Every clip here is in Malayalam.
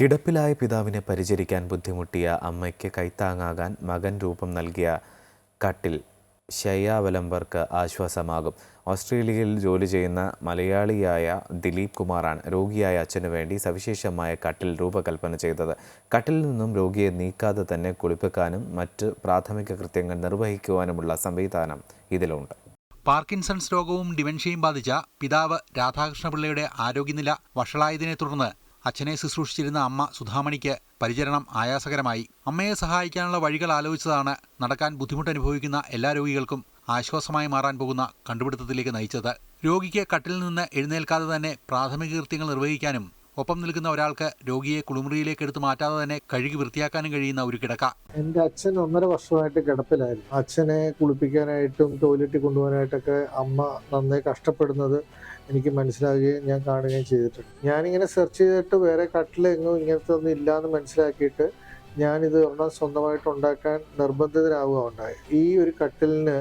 കിടപ്പിലായ പിതാവിനെ പരിചരിക്കാൻ ബുദ്ധിമുട്ടിയ അമ്മയ്ക്ക് കൈത്താങ്ങാകാൻ മകൻ രൂപം നൽകിയ കട്ടിൽ ശയ്യാവലംബർക്ക് ആശ്വാസമാകും. ഓസ്ട്രേലിയയിൽ ജോലി ചെയ്യുന്ന മലയാളിയായ ദിലീപ് കുമാറാണ് രോഗിയായ അച്ഛനു വേണ്ടി സവിശേഷമായ കട്ടിൽ രൂപകൽപ്പന ചെയ്തത്. കട്ടിൽ നിന്നും രോഗിയെ നീക്കാതെ തന്നെ കുളിപ്പിക്കാനും മറ്റ് പ്രാഥമിക കൃത്യങ്ങൾ നിർവഹിക്കുവാനുമുള്ള സംവിധാനം ഇതിലുണ്ട്. പാർക്കിൻസൺസ് രോഗവും ഡിമെൻഷ്യയും ബാധിച്ച പിതാവ് രാധാകൃഷ്ണപിള്ളയുടെ ആരോഗ്യനില വഷളായതിനെ തുടർന്ന് അച്ഛനെ ശുശ്രൂഷിച്ചിരുന്ന അമ്മ സുധാമണിക്ക് പരിചരണം ആയാസകരമായി. അമ്മയെ സഹായിക്കാനുള്ള വഴികൾ ആലോചിച്ചതാണ് നടക്കാൻ ബുദ്ധിമുട്ടനുഭവിക്കുന്ന എല്ലാ രോഗികൾക്കും ആശ്വാസമായി മാറാൻ പോകുന്ന കണ്ടുപിടുത്തത്തിലേക്ക് നയിച്ചത്. രോഗിക്ക് കട്ടിൽ നിന്ന് എഴുന്നേൽക്കാതെ തന്നെ പ്രാഥമിക കൃത്യങ്ങൾ നിർവഹിക്കാനും ഒപ്പം നിൽക്കുന്ന ഒരാൾക്ക് രോഗിയെ കുളിമുറിയിലേക്ക് എടുത്തു മാറ്റാതെ തന്നെ കഴുകി വൃത്തിയാക്കാനും കഴിയുന്ന ഒരു കിടക്ക. എന്റെ അച്ഛൻ ഒന്നര വർഷമായിട്ട് കിടപ്പിലായിരുന്നു. അച്ഛനെ കുളിപ്പിക്കാനായിട്ടും ടോയ്ലറ്റിൽ കൊണ്ടുപോകാനായിട്ടൊക്കെ അമ്മ നന്നായി കഷ്ടപ്പെടുന്നത് എനിക്ക് മനസ്സിലാകുകയും ഞാൻ കാണുകയും ചെയ്തിട്ടുണ്ട്. ഞാനിങ്ങനെ സെർച്ച് ചെയ്തിട്ട് വേറെ കട്ടിലെങ്ങും ഇങ്ങനത്തെ ഒന്നും ഇല്ലയെന്ന് മനസ്സിലാക്കിയിട്ട് ഞാനിത് ഒരെണ്ണം സ്വന്തമായിട്ട് ഉണ്ടാക്കാൻ നിർബന്ധിതരാവുക ഉണ്ടായി ഈ ഒരു കട്ടിലിന്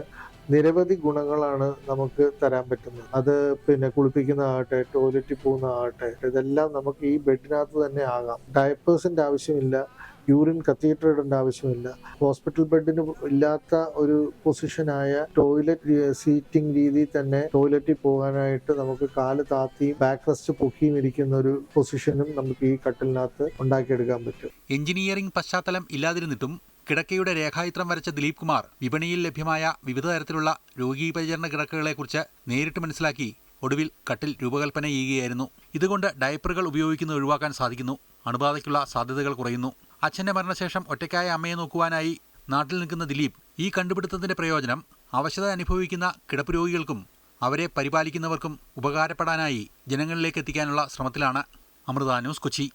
നിരവധി ഗുണങ്ങളാണ് നമുക്ക് തരാൻ പറ്റുന്നത്. അത് പിന്നെ കുളിപ്പിക്കുന്നതാകട്ടെ ടോയ്ലറ്റിൽ പോകുന്നതാകട്ടെ ഇതെല്ലാം നമുക്ക് ഈ ബെഡിനകത്ത് തന്നെ ആകാം. ഡയപ്പേഴ്സിന്റെ ആവശ്യമില്ല യൂറിൻ കത്തീറ്റർ ഇടേണ്ട ആവശ്യമില്ല. ഹോസ്പിറ്റൽ ബെഡിന് ഇല്ലാത്ത ഒരു പൊസിഷനായ ടോയ്ലറ്റ് സീറ്റിംഗ് രീതി തന്നെ ടോയ്ലറ്റിൽ പോകാനായിട്ട് നമുക്ക് കാൽ താത്തിയും ബാക്ക് റെസ്റ്റ് പൊക്കിയും ഇരിക്കുന്ന ഒരു പൊസിഷനും നമുക്ക് ഈ കട്ടിലിനകത്ത് ഉണ്ടാക്കിയെടുക്കാൻ പറ്റും. എഞ്ചിനീയറിംഗ് പശ്ചാത്തലം ഇല്ലാതിരുന്നിട്ടും കിടക്കയുടെ രേഖാചിത്രം വരച്ച ദിലീപ് കുമാർ വിപണിയിൽ ലഭ്യമായ വിവിധ തരത്തിലുള്ള രോഗീ പരിചരണ കിടക്കകളെക്കുറിച്ച് നേരിട്ട് മനസ്സിലാക്കി ഒടുവിൽ കട്ടിൽ രൂപകൽപ്പന ചെയ്യുകയായിരുന്നു. ഇതുകൊണ്ട് ഡയപ്പറുകൾ ഉപയോഗിക്കുന്നത് ഒഴിവാക്കാൻ സാധിക്കുന്നു. അണുബാധയ്ക്കുള്ള സാധ്യതകൾ കുറയുന്നു. അച്ഛന്റെ മരണശേഷം ഒറ്റയ്ക്കായ അമ്മയെ നോക്കുവാനായി നാട്ടിൽ നിൽക്കുന്ന ദിലീപ് ഈ കണ്ടുപിടുത്തത്തിന്റെ പ്രയോജനം അവശത അനുഭവിക്കുന്ന കിടപ്പ് രോഗികൾക്കും അവരെ പരിപാലിക്കുന്നവർക്കും ഉപകാരപ്പെടാനായി ജനങ്ങളിലേക്ക് എത്തിക്കാനുള്ള ശ്രമത്തിലാണ്. അമൃത ന്യൂസ് കൊച്ചി.